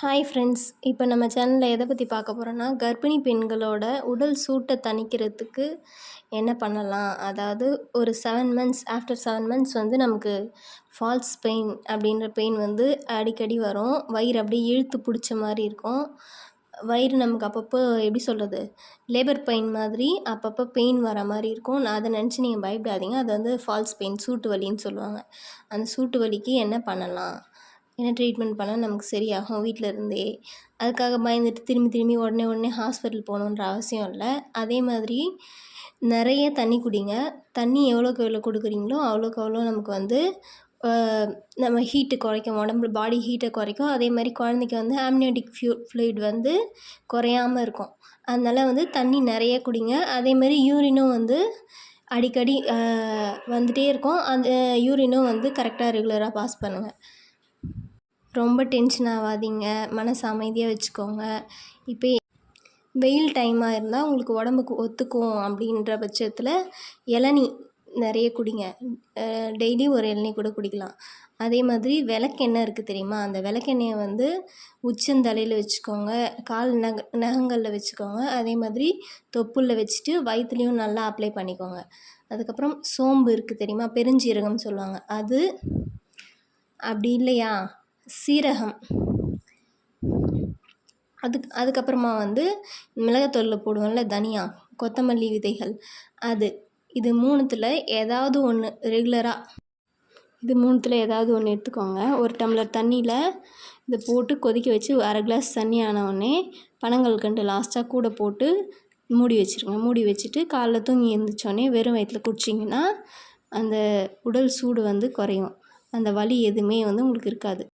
Hi friends இப்போ நம்ம சேனலில் எதை பற்றி பார்க்க போகிறோன்னா கர்ப்பிணி பெண்களோட உடல் சூட்டை தணிக்கிறதுக்கு என்ன பண்ணலாம்? அதாவது ஒரு seven months after seven months வந்து நமக்கு ஃபால்ஸ் பெயின் அப்படின்ற பெயின் வந்து அடிக்கடி வரும். வயிறு அப்படியே இழுத்து பிடிச்ச மாதிரி இருக்கும். வயிறு நமக்கு அப்பப்போ எப்படி சொல்கிறது லேபர் பெயின் மாதிரி அப்பப்போ பெயின் வர மாதிரி இருக்கும். நான் அதை நினச்சி நீங்கள் பயப்படாதீங்க. அது வந்து ஃபால்ஸ் பெயின் சூட்டு வலின்னு சொல்லுவாங்க. அந்த சூட்டு வலிக்கு என்ன பண்ணலாம்? என்ன ட்ரீட்மெண்ட் பண்ணால் நமக்கு சரியாகும் வீட்டில் இருந்தே அதுக்காக பயந்துட்டு திரும்பி திரும்பி உடனே உடனே ஹாஸ்பிட்டல் போகணுன்ற அவசியம் இல்லை. அதே மாதிரி நிறைய தண்ணி குடிங்க. தண்ணி எவ்வளோக்கு எவ்வளோ கொடுக்குறீங்களோ அவ்வளோக்கு அவ்வளோ நமக்கு வந்து நம்ம ஹீட்டு குறைக்கும். உடம்பு பாடி ஹீட்டை குறைக்கும். அதே மாதிரி குழந்தைக்கு வந்து ஆம்னியோட்டிக் ஃபியூ ஃப்ளூயிட் வந்து குறையாம இருக்கும். அதனால் வந்து தண்ணி நிறைய குடிங்க. அதே மாதிரி யூரினும் வந்து அடிக்கடி வந்துகிட்டே இருக்கும். அந்த யூரினும் வந்து கரெக்டாக ரெகுலராக பாஸ் பண்ணுங்கள் ரொம்ப டென்ஷன் ஆகாதீங்க. மனசு அமைதியாக வச்சுக்கோங்க. இப்போ வெயில் டைமாக இருந்தால் உங்களுக்கு உடம்புக்கு ஒத்துக்கும் அப்படின்ற பட்சத்தில் இளநீ நிறைய குடிங்க. டெய்லி ஒரு இளநீ கூட குடிக்கலாம். அதே மாதிரி விளக்கெண்ணெய் இருக்குது தெரியுமா? அந்த விளக்கெண்ணெயை வந்து உச்சந்தலையில் வச்சுக்கோங்க. கால் நக நகங்களில் வச்சுக்கோங்க. அதே மாதிரி தொப்புளில் வச்சுட்டு வயிற்றுலையும் நல்லா அப்ளை பண்ணிக்கோங்க. அதுக்கப்புறம் சோம்பு இருக்குது தெரியுமா? பெருஞ்சீரகம்னு சொல்லுவாங்க. அது அப்படி இல்லையா? சீரகம். அதுக்கு அதுக்கப்புறமா வந்து மிளகாத்தூளில் போடுவோம்ல தனியா கொத்தமல்லி விதைகள். அது இது மூணுத்தில் ஏதாவது ஒன்று ரெகுலராக இது மூணுத்தில் ஏதாவது ஒன்று எடுத்துக்கோங்க. ஒரு டம்ளர் தண்ணியில் இதை போட்டு கொதிக்க வச்சு அரை கிளாஸ் தண்ணி ஆனவுடனே பனங்கல்கண்டு லாஸ்ட்டாக கூட போட்டு மூடி வச்சுருங்க. மூடி வச்சுட்டு காலைல தூங்கி எழுந்திரிச்சோடனே வெறும் வயிற்றில் குடிச்சிங்கன்னா அந்த உடல் சூடு வந்து குறையும். அந்த வலி எதுவுமே வந்து உங்களுக்கு இருக்காது.